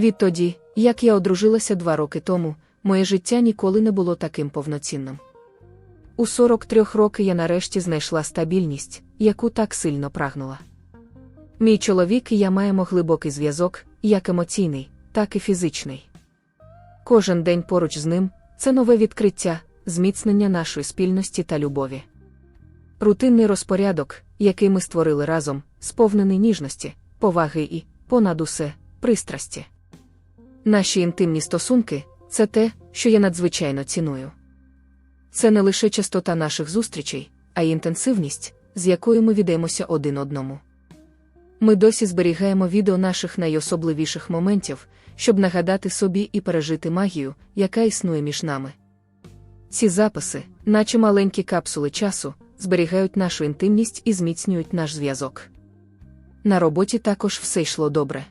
Відтоді, як я одружилася два роки тому, моє життя ніколи не було таким повноцінним. У 43 роки я нарешті знайшла стабільність, яку так сильно прагнула. Мій чоловік і я маємо глибокий зв'язок, як емоційний, так і фізичний. Кожен день поруч з ним це нове відкриття, зміцнення нашої спільності та любові. Рутинний розпорядок, який ми створили разом, сповнений ніжності, поваги і, понад усе, пристрасті. Наші інтимні стосунки це те, що я надзвичайно ціную. Це не лише частота наших зустрічей, а й інтенсивність, з якою ми віддаємося один одному. Ми досі зберігаємо відео наших найособливіших моментів, щоб нагадати собі і пережити магію, яка існує між нами. Ці записи, наче маленькі капсули часу, зберігають нашу інтимність і зміцнюють наш зв'язок. На роботі також все йшло добре.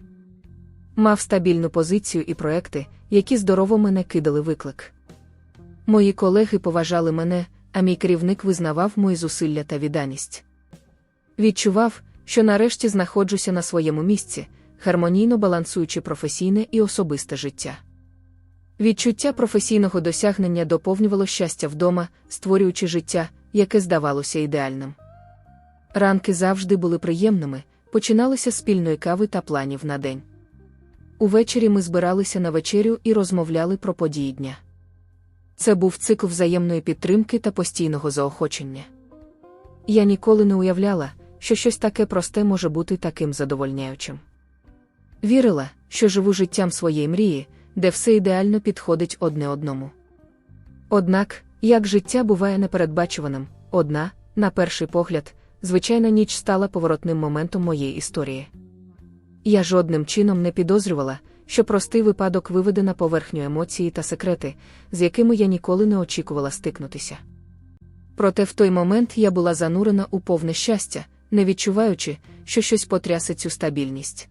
Мав стабільну позицію і проекти, які здорово мене кидали виклик. Мої колеги поважали мене, а мій керівник визнавав мої зусилля та відданість. Відчував, що нарешті знаходжуся на своєму місці, гармонійно балансуючи професійне і особисте життя. Відчуття професійного досягнення доповнювало щастя вдома, створюючи життя, яке здавалося ідеальним. Ранки завжди були приємними, починалися спільної кави та планів на день. Увечері ми збиралися на вечерю і розмовляли про події дня. Це був цикл взаємної підтримки та постійного заохочення. Я ніколи не уявляла, що щось таке просте може бути таким задовольняючим. Вірила, що живу життям своєї мрії, де все ідеально підходить одне одному. Однак, як життя буває непередбачуваним, одна, на перший погляд, звичайна ніч стала поворотним моментом моєї історії. Я жодним чином не підозрювала, що простий випадок виведе на поверхню емоції та секрети, з якими я ніколи не очікувала стикнутися. Проте в той момент я була занурена у повне щастя, не відчуваючи, що щось потрясе цю стабільність.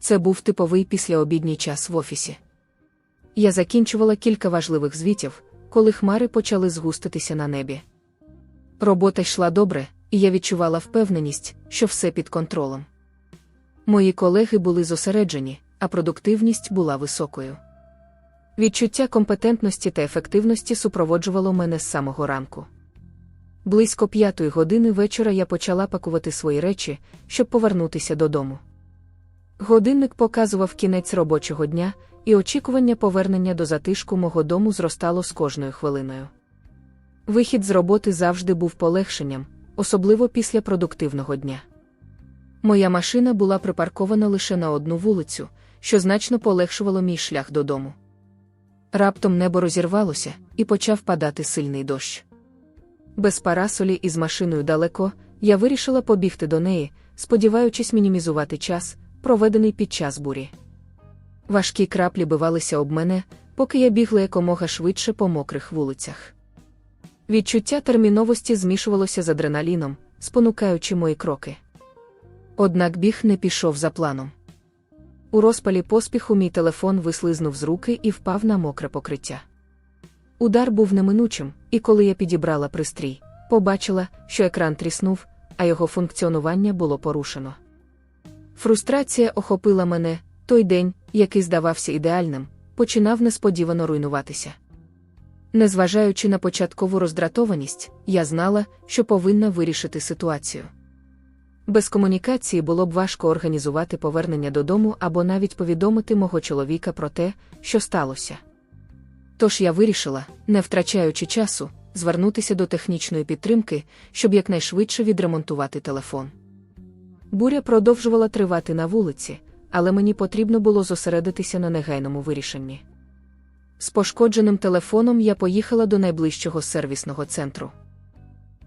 Це був типовий післяобідній час в офісі. Я закінчувала кілька важливих звітів, коли хмари почали згуститися на небі. Робота йшла добре, і я відчувала впевненість, що все під контролем. Мої колеги були зосереджені, а продуктивність була високою. Відчуття компетентності та ефективності супроводжувало мене з самого ранку. Близько п'ятої години вечора я почала пакувати свої речі, щоб повернутися додому. Годинник показував кінець робочого дня, і очікування повернення до затишку мого дому зростало з кожною хвилиною. Вихід з роботи завжди був полегшенням, особливо після продуктивного дня. Моя машина була припаркована лише на одну вулицю, що значно полегшувало мій шлях додому. Раптом небо розірвалося і почав падати сильний дощ. Без парасолі і з машиною далеко, я вирішила побігти до неї, сподіваючись мінімізувати час, проведений під час бурі. Важкі краплі бивалися об мене, поки я бігла якомога швидше по мокрих вулицях. Відчуття терміновості змішувалося з адреналіном, спонукаючи мої кроки. Однак біг не пішов за планом. У розпалі поспіху мій телефон вислизнув з руки і впав на мокре покриття. Удар був неминучим, і коли я підібрала пристрій, побачила, що екран тріснув, а його функціонування було порушено. Фрустрація охопила мене, той день, який здавався ідеальним, починав несподівано руйнуватися. Незважаючи на початкову роздратованість, я знала, що повинна вирішити ситуацію. Без комунікації було б важко організувати повернення додому або навіть повідомити мого чоловіка про те, що сталося. Тож я вирішила, не втрачаючи часу, звернутися до технічної підтримки, щоб якнайшвидше відремонтувати телефон. Буря продовжувала тривати на вулиці, але мені потрібно було зосередитися на негайному вирішенні. З пошкодженим телефоном я поїхала до найближчого сервісного центру.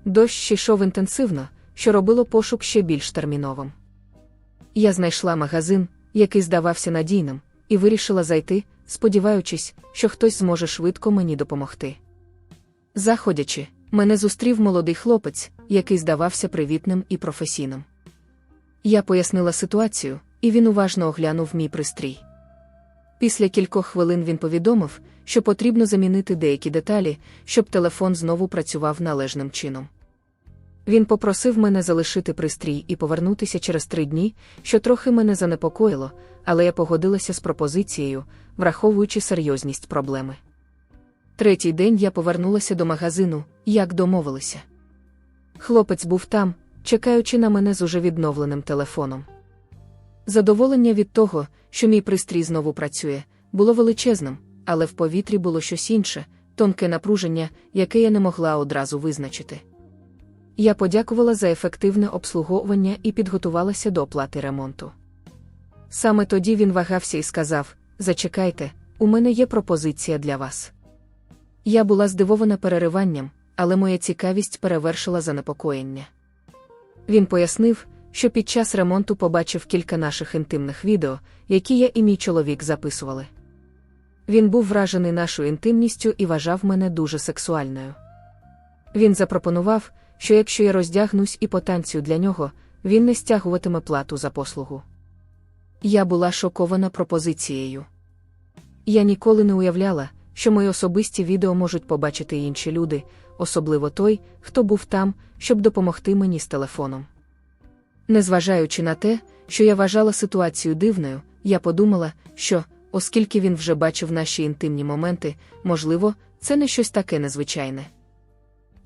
Дощ йшов інтенсивно, що робило пошук ще більш терміновим. Я знайшла магазин, який здавався надійним, і вирішила зайти, сподіваючись, що хтось зможе швидко мені допомогти. Заходячи, мене зустрів молодий хлопець, який здавався привітним і професійним. Я пояснила ситуацію, і він уважно оглянув мій пристрій. Після кількох хвилин він повідомив, що потрібно замінити деякі деталі, щоб телефон знову працював належним чином. Він попросив мене залишити пристрій і повернутися через три дні, що трохи мене занепокоїло, але я погодилася з пропозицією, враховуючи серйозність проблеми. Третій день я повернулася до магазину, як домовилися. Хлопець був там, чекаючи на мене з уже відновленим телефоном. Задоволення від того, що мій пристрій знову працює, було величезним, але в повітрі було щось інше, тонке напруження, яке я не могла одразу визначити. Я подякувала за ефективне обслуговування і підготувалася до оплати ремонту. Саме тоді він вагався і сказав: Зачекайте, у мене є пропозиція для вас. Я була здивована перериванням, але моя цікавість перевершила занепокоєння. Він пояснив, що під час ремонту побачив кілька наших інтимних відео, які я і мій чоловік записували. Він був вражений нашою інтимністю і вважав мене дуже сексуальною. Він запропонував, що якщо я роздягнусь і потанцюю для нього, він не стягуватиме плату за послугу. Я була шокована пропозицією. Я ніколи не уявляла, що мої особисті відео можуть побачити інші люди, особливо той, хто був там, щоб допомогти мені з телефоном. Незважаючи на те, що я вважала ситуацію дивною, я подумала, що, оскільки він вже бачив наші інтимні моменти, можливо, це не щось таке незвичайне.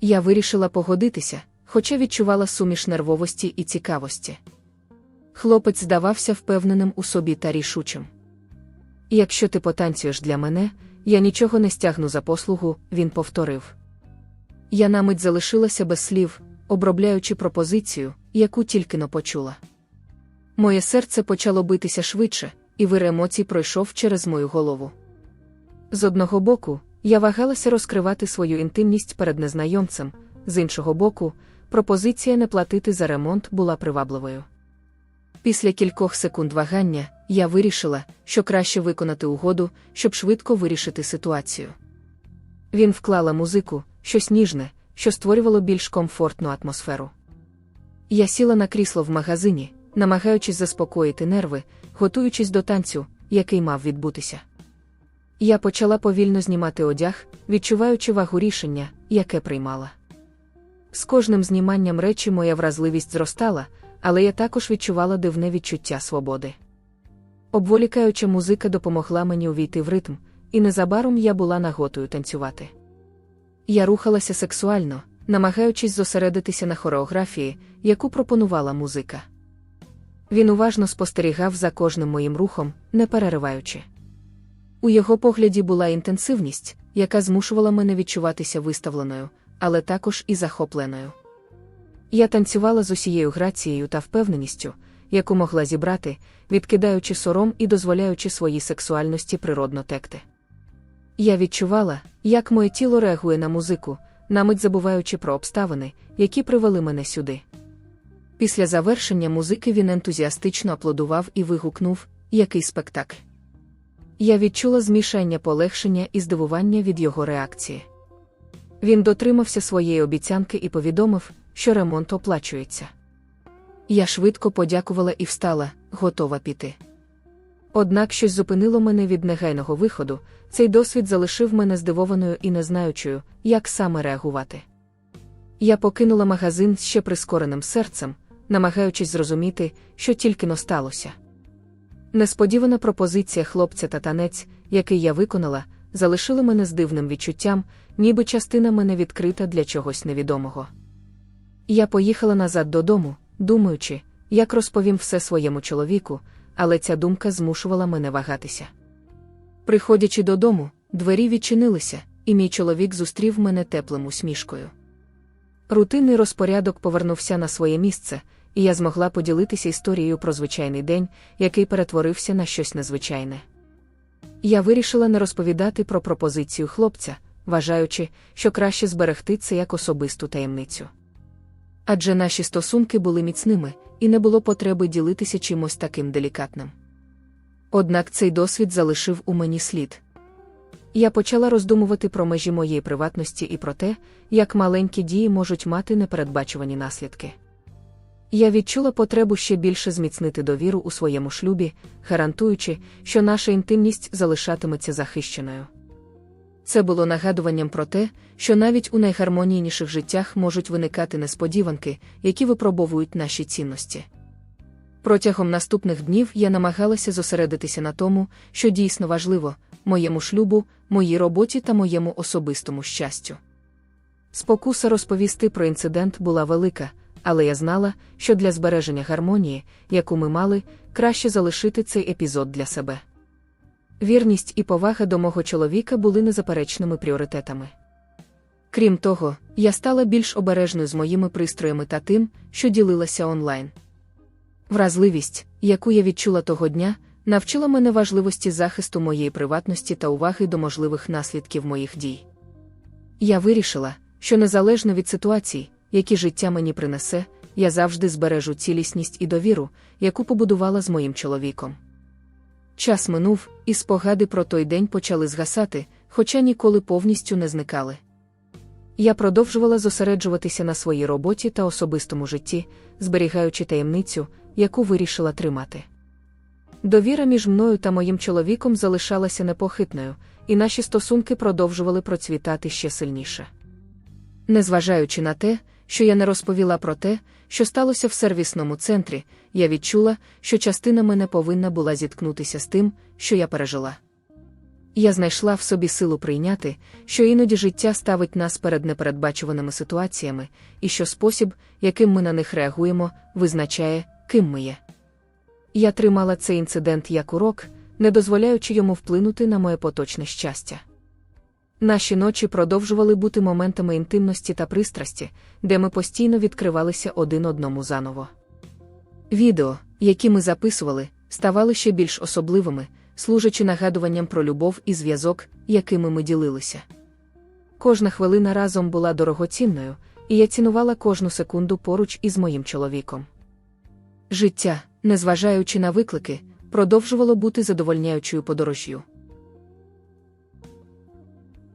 Я вирішила погодитися, хоча відчувала суміш нервовості і цікавості. Хлопець здавався впевненим у собі та рішучим. Якщо ти потанцюєш для мене, я нічого не стягну за послугу, він повторив. Я на мить залишилася без слів, обробляючи пропозицію, яку тільки но почула. Моє серце почало битися швидше, і вир емоцій пройшов через мою голову. З одного боку, я вагалася розкривати свою інтимність перед незнайомцем, з іншого боку, пропозиція не платити за ремонт була привабливою. Після кількох секунд вагання я вирішила, що краще виконати угоду, щоб швидко вирішити ситуацію. Він вклала музику, щось ніжне, що створювало більш комфортну атмосферу. Я сіла на крісло в магазині, намагаючись заспокоїти нерви, готуючись до танцю, який мав відбутися. Я почала повільно знімати одяг, відчуваючи вагу рішення, яке приймала. З кожним зніманням речі моя вразливість зростала, але я також відчувала дивне відчуття свободи. Обволікаюча музика допомогла мені увійти в ритм, і незабаром я була наготою танцювати. Я рухалася сексуально, намагаючись зосередитися на хореографії, яку пропонувала музика. Він уважно спостерігав за кожним моїм рухом, не перериваючи. У його погляді була інтенсивність, яка змушувала мене відчуватися виставленою, але також і захопленою. Я танцювала з усією грацією та впевненістю, яку могла зібрати, відкидаючи сором і дозволяючи своїй сексуальності природно текти. Я відчувала, як моє тіло реагує на музику, намить забуваючи про обставини, які привели мене сюди. Після завершення музики він ентузіастично аплодував і вигукнув який спектакль. Я відчула змішання полегшення і здивування від його реакції. Він дотримався своєї обіцянки і повідомив, що ремонт оплачується. Я швидко подякувала і встала, готова піти. Однак щось зупинило мене від негайного виходу, цей досвід залишив мене здивованою і не знаючою, як саме реагувати. Я покинула магазин з ще прискореним серцем, намагаючись зрозуміти, що тільки но сталося. Несподівана пропозиція хлопця та танець, який я виконала, залишили мене з дивним відчуттям, ніби частина мене відкрита для чогось невідомого. Я поїхала назад додому, думаючи, як розповім все своєму чоловіку, але ця думка змушувала мене вагатися. Приходячи додому, двері відчинилися, і мій чоловік зустрів мене теплим усмішкою. Рутинний розпорядок повернувся на своє місце, і я змогла поділитися історією про звичайний день, який перетворився на щось незвичайне. Я вирішила не розповідати про пропозицію хлопця, вважаючи, що краще зберегти це як особисту таємницю. Адже наші стосунки були міцними, і не було потреби ділитися чимось таким делікатним. Однак цей досвід залишив у мені слід. Я почала роздумувати про межі моєї приватності і про те, як маленькі дії можуть мати непередбачувані наслідки. Я відчула потребу ще більше зміцнити довіру у своєму шлюбі, гарантуючи, що наша інтимність залишатиметься захищеною. Це було нагадуванням про те, що навіть у найгармонійніших життях можуть виникати несподіванки, які випробовують наші цінності. Протягом наступних днів я намагалася зосередитися на тому, що дійсно важливо моєму шлюбу, моїй роботі та моєму особистому щастю. Спокуса розповісти про інцидент була велика, але я знала, що для збереження гармонії, яку ми мали, краще залишити цей епізод для себе. Вірність і повага до мого чоловіка були незаперечними пріоритетами. Крім того, я стала більш обережною з моїми пристроями та тим, що ділилася онлайн. Вразливість, яку я відчула того дня, навчила мене важливості захисту моєї приватності та уваги до можливих наслідків моїх дій. Я вирішила, що незалежно від ситуацій, які життя мені принесе, я завжди збережу цілісність і довіру, яку побудувала з моїм чоловіком. Час минув, і спогади про той день почали згасати, хоча ніколи повністю не зникали. Я продовжувала зосереджуватися на своїй роботі та особистому житті, зберігаючи таємницю, яку вирішила тримати. Довіра між мною та моїм чоловіком залишалася непохитною, і наші стосунки продовжували процвітати ще сильніше. Незважаючи на те, що я не розповіла про те, що сталося в сервісному центрі, я відчула, що частина мене повинна була зіткнутися з тим, що я пережила. Я знайшла в собі силу прийняти, що іноді життя ставить нас перед непередбачуваними ситуаціями, і що спосіб, яким ми на них реагуємо, визначає, ким ми є. Я тримала цей інцидент як урок, не дозволяючи йому вплинути на моє поточне щастя. Наші ночі продовжували бути моментами інтимності та пристрасті, де ми постійно відкривалися один одному заново. Відео, які ми записували, ставали ще більш особливими, служачи нагадуванням про любов і зв'язок, якими ми ділилися. Кожна хвилина разом була дорогоцінною, і я цінувала кожну секунду поруч із моїм чоловіком. Життя, незважаючи на виклики, продовжувало бути задовольняючою подорожжю.